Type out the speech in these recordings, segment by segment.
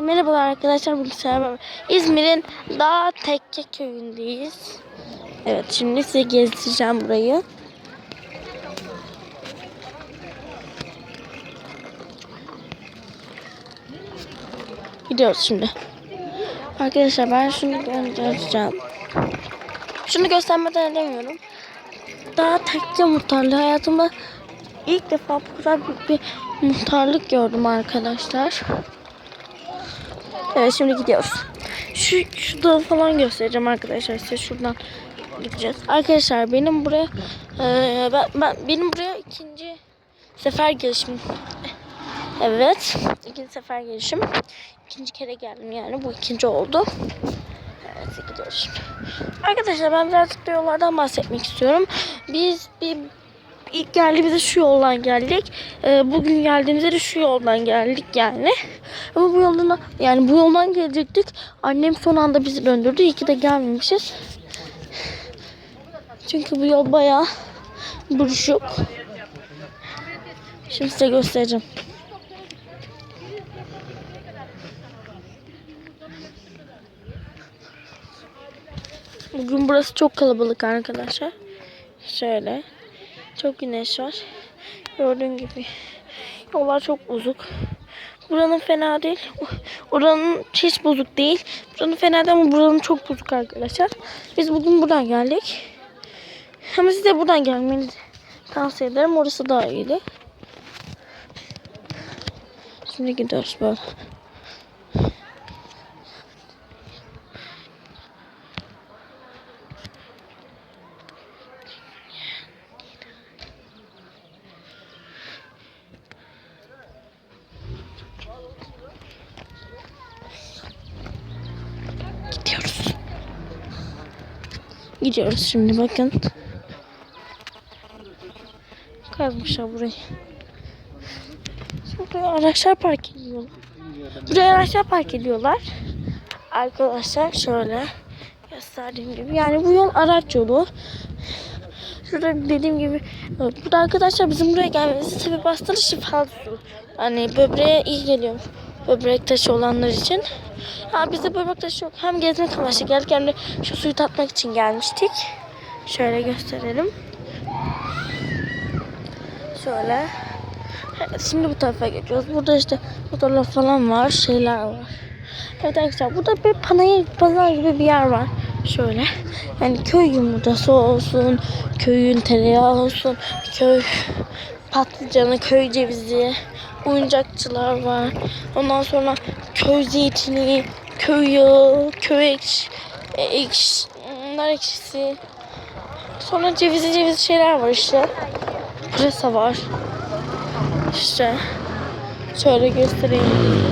Merhabalar arkadaşlar. Bugün sizlerle İzmir'in Dağ Tekke köyündeyiz. Evet şimdi size gezdireceğim burayı. Gidiyoruz şimdi. Arkadaşlar ben şunu göstereceğim. Şunu göstermeden edemiyorum. Dağ Tekke muhtarlığı hayatımda ilk defa bu kadar bir muhtarlık gördüm arkadaşlar. Evet şimdi gidiyoruz. Şu, şu dağı falan göstereceğim arkadaşlar size şuradan gideceğiz. Arkadaşlar benim buraya e, ben, ben benim buraya ikinci sefer gelişim. Evet ikinci sefer gelişim. İkinci kere geldim yani bu ikinci oldu. Evet gidiyoruz. Arkadaşlar ben birazcık da yollardan bahsetmek istiyorum. Biz bir ilk geldiğimizde şu yoldan geldik. Ee, bugün geldiğimizde de şu yoldan geldik yani. Ama bu yoldan yani bu yoldan gelecektik. Annem son anda bizi döndürdü. İyi ki de gelmemişiz. Çünkü bu yol bayağı buruşuk. Şimdi size göstereceğim. Bugün burası çok kalabalık arkadaşlar. Şöyle. Çok güneş var. Gördüğün gibi. Yollar çok bozuk. Buranın fena değil. Oranın hiç bozuk değil. Buranın fena değil ama buranın çok bozuk arkadaşlar. Biz bugün buradan geldik. Ama size buradan gelmenizi tavsiye ederim. Orası daha iyiydi. Şimdi gidiyoruz böyle. Gidiyoruz. Gidiyoruz şimdi bakın. Kazmışlar burayı. Buraya araçlar park ediyorlar. Buraya araçlar park ediyorlar. Arkadaşlar şöyle gösterdiğim gibi. Yani bu yol araç yolu. Şurada dediğim gibi burada arkadaşlar bizim buraya gelmemizin sebebi aslında şifalı su. Hani böbreğe iyi geliyor. Böbrek taşı olanlar için. Ha biz de böbrek taşı yok. Hem gezmek amaçlı geldik hem de şu suyu tatmak için gelmiştik. Şöyle gösterelim. Şöyle. Şimdi bu tarafa geçiyoruz. Burada işte motorlar falan var. Şeyler var. Evet arkadaşlar burada bir panayır pazar gibi bir yer var. Şöyle. Yani köy yumurtası olsun. Köyün tereyağı olsun. Köy patlıcanı, köy cevizi. Oyuncakçılar var. Ondan sonra köy zeytini, köy yağı, köy ekşi, ekşi, nar ekşisi. Sonra cevizli cevizli şeyler var işte. Pırasa var. İşte şöyle göstereyim.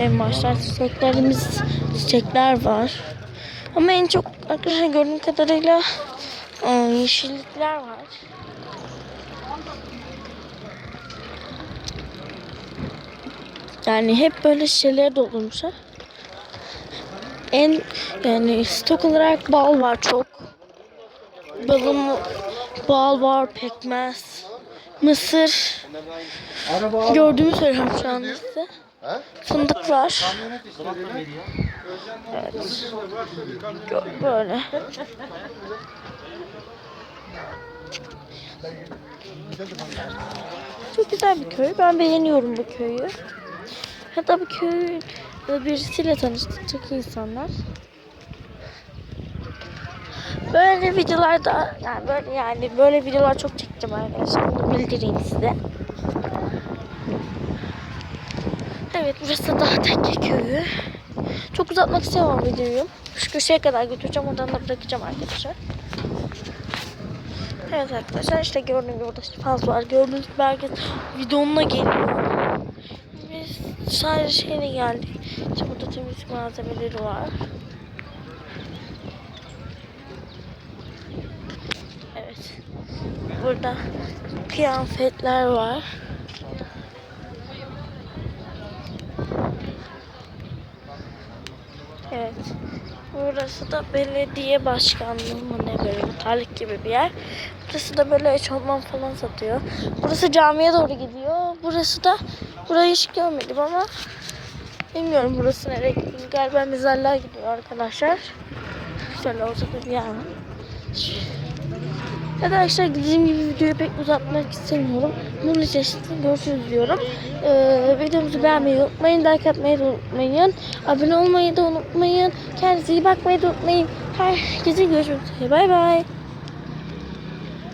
En başta çiçeklerimiz, çiçekler var. Ama en çok arkadaşlar gördüğüm kadarıyla ıı, yeşillikler var. Yani hep böyle şişelere doldurmuşlar. En yani stok olarak bal var çok. Balım bal var, pekmez, mısır. Gördüğümü söylüyorum şu anda size. Fındık var. Evet. Böyle. Çok güzel bir köy. Ben beğeniyorum bu köyü. Hatta köyü e, birisiyle tanıştıracak insanlar. Böyle videolarda yani böyle yani böyle videolar çok çekeceğim arkadaşlar. Bunu bildireyim size. Evet burası da Tekke köyü. Çok uzatmak istemem videoyu. Şu köşeye kadar götüreceğim. Oradan da bırakacağım arkadaşlar. Evet arkadaşlar işte gördüğünüz gibi burada fazla var. Gördüğünüz gibi herkes videonuna geliyor. Sadece şeyle geldik. İşte burada temizlik malzemeleri var. Evet. Burada kıyafetler var. Evet. Burası da belediye başkanlığı mı ne böyle muhtarlık gibi bir yer. Burası da böyle eşofman falan satıyor. Burası camiye doğru gidiyor. Burası da burayı hiç görmedim ama Bilmiyorum burası nereye gidiyor. Galiba mezarlığa gidiyor arkadaşlar. Şöyle olsa da bir yer. Arkadaşlar dediğim gibi videoyu pek uzatmak istemiyorum. Bunun içerisinde görüşürüz diyorum. Ee, videomuzu beğenmeyi unutmayın. Like atmayı da unutmayın. Abone olmayı da unutmayın. Kendinize iyi bakmayı da unutmayın. Herkese görüşmek üzere. Bay bay.